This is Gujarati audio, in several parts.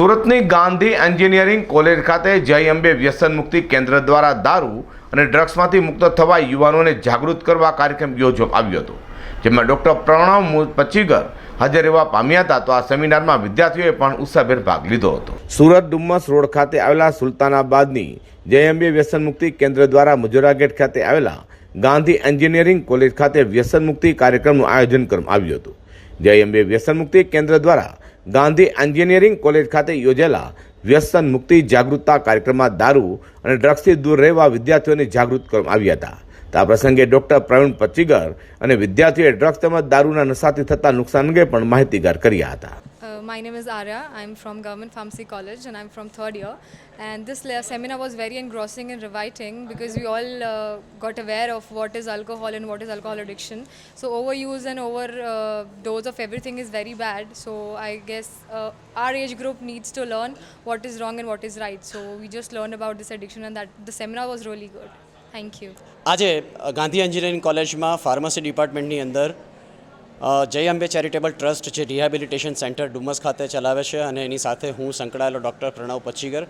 સુરતની ગાંધી એન્જિનિયરિંગ કોલેજ ખાતે જય અંબે વ્યસન મુક્તિ કેન્દ્ર દ્વારા દારૂ અને ડ્રગ્સમાંથી મુક્ત થવા યુવાનોને જાગૃત કરવા કાર્યક્રમ યોજવામાં આવ્યો હતો, જેમાં ડૉક્ટર પ્રણવ પચીગર હાજર રહેવા પામ્યા હતા. તો આ સેમિનારમાં વિદ્યાર્થીઓએ પણ ઉત્સાહભેર ભાગ લીધો હતો. સુરત ડુમ્મસ રોડ ખાતે આવેલા સુલતાનાબાદની જય અંબે વ્યસન મુક્તિ કેન્દ્ર દ્વારા મજોરા ગેટ ખાતે આવેલા ગાંધી એન્જિનિયરિંગ કોલેજ ખાતે વ્યસન મુક્તિ કાર્યક્રમનું આયોજન કરવામાં આવ્યું હતું. જય અંબે વ્યસન મુક્તિ કેન્દ્ર દ્વારા ગાંધી એન્જિનિયરિંગ કોલેજ ખાતે યોજેલા વ્યસન મુક્તિ જાગૃતતા કાર્યક્રમમાં દારૂ અને ડ્રગ્સથી દૂર રહેવા વિદ્યાર્થીઓને જાગૃત કરવામાં આવ્યા હતા. આ પ્રસંગે ડોક્ટર પ્રવીણ પચ્ચીગર અને વિદ્યાર્થીઓએ ડ્રગ્સ તેમજ દારૂના નશાથી થતા નુકસાન અંગે પણ માહિતીગાર કર્યા હતા. Uh, my name is Arya. I'm from Government Pharmacy College and I'm from third year. And this le- seminar was very engrossing and riveting because we all uh, got aware of what is alcohol and what is alcohol addiction. So overuse and overdose of everything is very bad. So I guess uh, our age group needs to learn what is wrong and what is right. So we just learned about this addiction and that the seminar was really good. Thank you. આજે અ, ગાંધી એન્જિનિયરિંગ કોલેજમાં ફાર્મસી ડિપાર્ટમેન્ટની અંદર અ, જય અંબે ચેરિટેબલ ટ્રસ્ટ જે રિહેબિલિટેશન સેન્ટર ડુમસ ખાતે ચલાવે છે અને એની સાથે હું સંકળાયેલો ડૉક્ટર પ્રણવ પચીગર.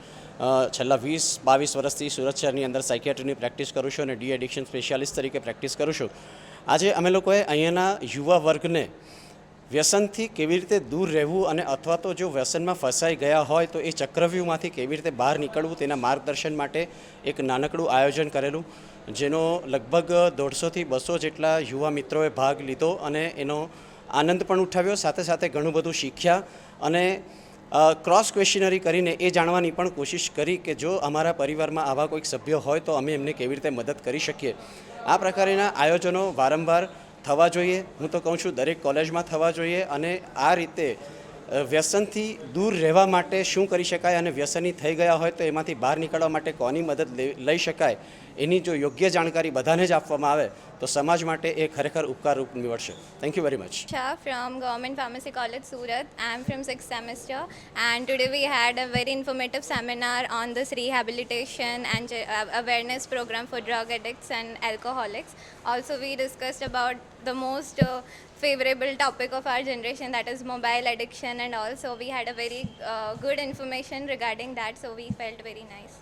છેલ્લા વીસ, બાવીસ વર્ષથી સુરત શહેરની અંદર સાયકિયાટ્રીની પ્રેક્ટિસ કરું છું અને ડી એડિક્શન સ્પેશિયાલિસ્ટ તરીકે પ્રેક્ટિસ કરું છું. આજે અમે લોકોએ અહીંયાના યુવા વર્ગને વ્યસનથી કેવી રીતે દૂર રહેવું અને અથવા તો જો વ્યસનમાં ફસાઈ ગયા હોય તો એ ચક્રવ્યૂહમાંથી કેવી રીતે બહાર નીકળવું તેના માર્ગદર્શન માટે એક નાનકડું આયોજન કરેલું. જેનો લગભગ દોઢસોથી બસો જેટલા યુવા મિત્રોએ ભાગ લીધો અને એનો આનંદ પણ ઉઠાવ્યો. સાથે સાથે ઘણું બધું શીખ્યા અને ક્રોસ ક્વેશ્ચનરી કરીને એ જાણવાની પણ કોશિશ કરી કે જો અમારા પરિવારમાં આવા કોઈક સભ્ય હોય તો અમે એમને કેવી રીતે મદદ કરી શકીએ. આ પ્રકારના આયોજનો વારંવાર થવા જોઈએ. હું તો કહું છું, દરેક કોલેજમાં થવા જોઈએ અને આ રીતે વ્યસનથી દૂર રહેવા માટે શું કરી શકાય અને વ્યસની થઈ ગયા હોય તો એમાંથી બહાર નીકળવા માટે કોની મદદ લઈ શકાય? એની જો યોગ્ય જાણકારી બધાને જ આપવામાં આવે તો સમાજ માટે એ ખરેખર ઉપકારરૂપ નીવડશે thank you very much Shah from Government Pharmacy College, Surat. I am from sixth semester, and today we had a very informative seminar on this rehabilitation and uh, awareness program for drug addicts and alcoholics. Also, we discussed about the most uh, favorable topic of our generation, that is mobile addiction, and also we had a very uh, good information regarding that. So we felt very nice.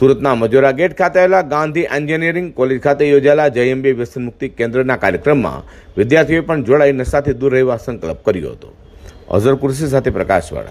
સુરતના મજોરા ગેટ ખાતે આવેલા ગાંધી એન્જિનિયરિંગ કોલેજ ખાતે યોજાયેલા જય અંબે વ્યસન મુક્તિ કેન્દ્રના કાર્યક્રમમાં વિદ્યાર્થીઓએ પણ જોડાઈ નશાથી દૂર રહેવા સંકલ્પ કર્યો હતો. અઝર કુર્સી સાથે પ્રકાશવાળા